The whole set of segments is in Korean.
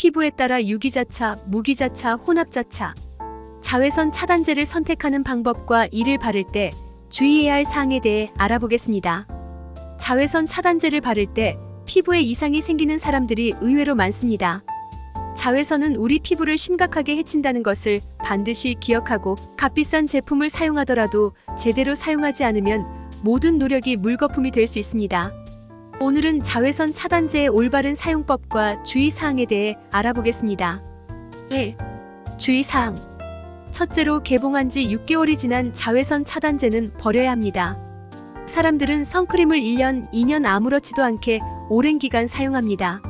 피부에 따라 유기자차, 무기자차, 혼합자차, 자외선 차단제를 선택하는 방법과 이를 바를 때 주의해야 할 사항에 대해 알아보겠습니다. 자외선 차단제를 바를 때 피부에 이상이 생기는 사람들이 의외로 많습니다. 자외선은 우리 피부를 심각하게 해친다는 것을 반드시 기억하고 값비싼 제품을 사용하더라도 제대로 사용하지 않으면 모든 노력이 물거품이 될 수 있습니다. 오늘은 자외선 차단제의 올바른 사용법과 주의사항에 대해 알아보겠습니다. 1. 주의사항 첫째로 개봉한 지 6개월이 지난 자외선 차단제는 버려야 합니다. 사람들은 선크림을 1년, 2년 아무렇지도 않게 오랜 기간 사용합니다.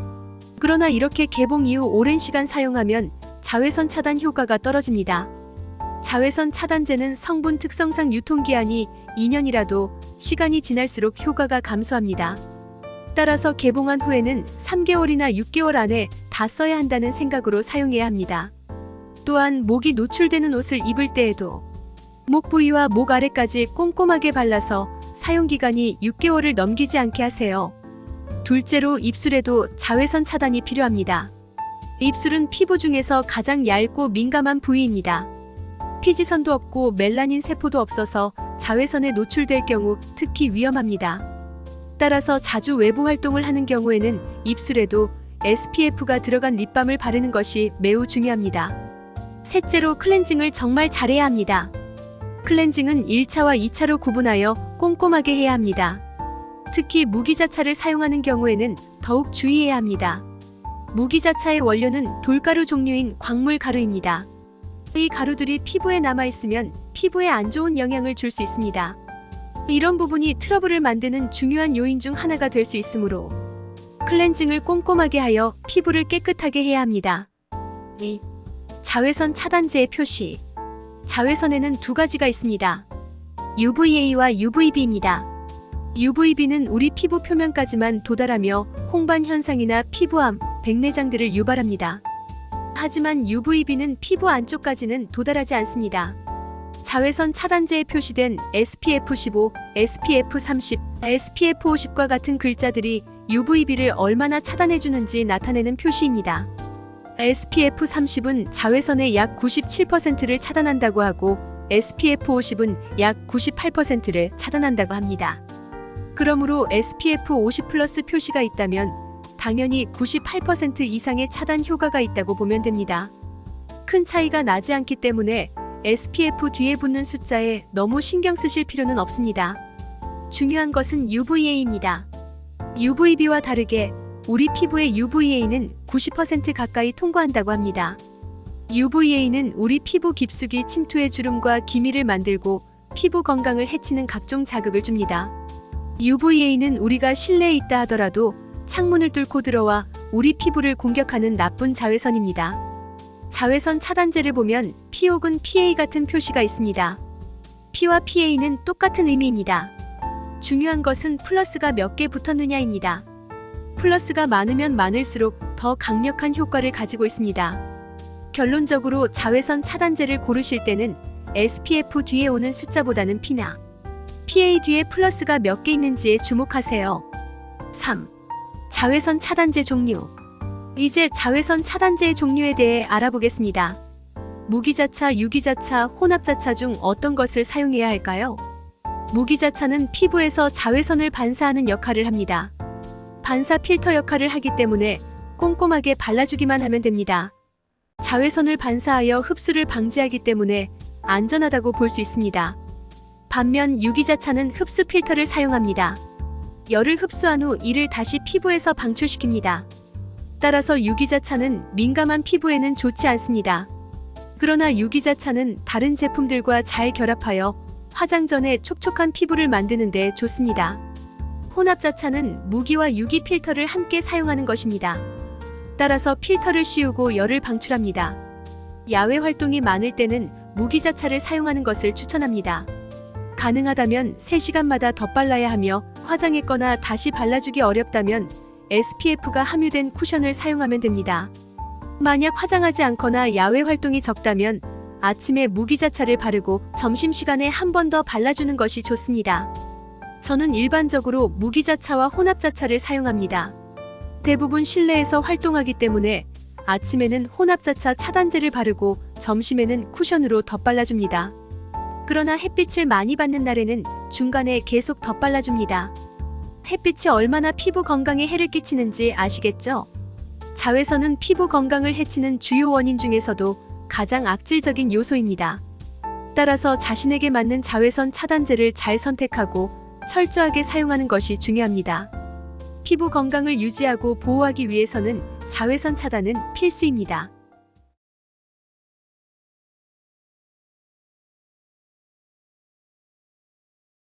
그러나 이렇게 개봉 이후 오랜 시간 사용하면 자외선 차단 효과가 떨어집니다. 자외선 차단제는 성분 특성상 유통기한이 2년이라도 시간이 지날수록 효과가 감소합니다. 따라서 개봉한 후에는 3개월이나 6개월 안에 다 써야 한다는 생각으로 사용해야 합니다. 또한 목이 노출되는 옷을 입을 때에도 목 부위와 목 아래까지 꼼꼼하게 발라서 사용 기간이 6개월을 넘기지 않게 하세요. 둘째로 입술에도 자외선 차단이 필요합니다. 입술은 피부 중에서 가장 얇고 민감한 부위입니다. 피지선도 없고 멜라닌 세포도 없어서 자외선에 노출될 경우 특히 위험합니다. 따라서 자주 외부 활동을 하는 경우에는 입술에도 SPF가 들어간 립밤을 바르는 것이 매우 중요합니다. 셋째로 클렌징을 정말 잘해야 합니다. 클렌징은 1차와 2차로 구분하여 꼼꼼하게 해야 합니다. 특히 무기자차를 사용하는 경우에는 더욱 주의해야 합니다. 무기자차의 원료는 돌가루 종류인 광물 가루입니다. 이 가루들이 피부에 남아있으면 피부에 안 좋은 영향을 줄 수 있습니다. 이런 부분이 트러블을 만드는 중요한 요인 중 하나가 될 수 있으므로 클렌징을 꼼꼼하게 하여 피부를 깨끗하게 해야 합니다. 2. 자외선 차단제의 표시 자외선에는 두 가지가 있습니다. UVA와 UVB입니다. UVB는 우리 피부 표면까지만 도달하며 홍반 현상이나 피부암, 백내장들을 유발합니다. 하지만 UVB는 피부 안쪽까지는 도달하지 않습니다. 자외선 차단제에 표시된 SPF 15, SPF 30, SPF 50과 같은 글자들이 UVB를 얼마나 차단해주는지 나타내는 표시입니다. SPF 30은 자외선의 약 97%를 차단한다고 하고 SPF 50은 약 98%를 차단한다고 합니다. 그러므로 SPF 50 플러스 표시가 있다면 당연히 98% 이상의 차단 효과가 있다고 보면 됩니다. 큰 차이가 나지 않기 때문에 SPF 뒤에 붙는 숫자에 너무 신경 쓰실 필요는 없습니다. 중요한 것은 UVA입니다. UVB와 다르게 우리 피부의 UVA는 90% 가까이 통과한다고 합니다. UVA는 우리 피부 깊숙이 침투해 주름과 기미를 만들고 피부 건강을 해치는 각종 자극을 줍니다. UVA는 우리가 실내에 있다 하더라도 창문을 뚫고 들어와 우리 피부를 공격하는 나쁜 자외선입니다. 자외선 차단제를 보면 P 혹은 PA 같은 표시가 있습니다. P와 PA는 똑같은 의미입니다. 중요한 것은 플러스가 몇 개 붙었느냐입니다. 플러스가 많으면 많을수록 더 강력한 효과를 가지고 있습니다. 결론적으로 자외선 차단제를 고르실 때는 SPF 뒤에 오는 숫자보다는 P나 PA 뒤에 플러스가 몇 개 있는지에 주목하세요. 3. 자외선 차단제 종류. 이제 자외선 차단제의 종류에 대해 알아보겠습니다. 무기자차, 유기자차, 혼합자차 중 어떤 것을 사용해야 할까요? 무기자차는 피부에서 자외선을 반사하는 역할을 합니다. 반사 필터 역할을 하기 때문에 꼼꼼하게 발라주기만 하면 됩니다. 자외선을 반사하여 흡수를 방지하기 때문에 안전하다고 볼 수 있습니다. 반면 유기자차는 흡수 필터를 사용합니다. 열을 흡수한 후 이를 다시 피부에서 방출시킵니다. 따라서 유기자 차는 민감한 피부에는 좋지 않습니다. 그러나 유기자 차는 다른 제품들과 잘 결합하여 화장 전에 촉촉한 피부를 만드는 데 좋습니다. 혼합자 차는 무기와 유기 필터를 함께 사용하는 것입니다. 따라서 필터를 씌우고 열을 방출합니다. 야외 활동이 많을 때는 무기자 차를 사용하는 것을 추천합니다. 가능하다면 3시간마다 덧발라야 하며 화장했거나 다시 발라주기 어렵다면 SPF가 함유된 쿠션을 사용하면 됩니다. 만약 화장하지 않거나 야외 활동이 적다면 아침에 무기자차를 바르고 점심시간에 한 번 더 발라주는 것이 좋습니다. 저는 일반적으로 무기자차와 혼합자차를 사용합니다. 대부분 실내에서 활동하기 때문에 아침에는 혼합자차 차단제를 바르고 점심에는 쿠션으로 덧발라줍니다. 그러나 햇빛을 많이 받는 날에는 중간에 계속 덧발라줍니다. 햇빛이 얼마나 피부 건강에 해를 끼치는지 아시겠죠? 자외선은 피부 건강을 해치는 주요 원인 중에서도 가장 악질적인 요소입니다. 따라서 자신에게 맞는 자외선 차단제를 잘 선택하고 철저하게 사용하는 것이 중요합니다. 피부 건강을 유지하고 보호하기 위해서는 자외선 차단은 필수입니다.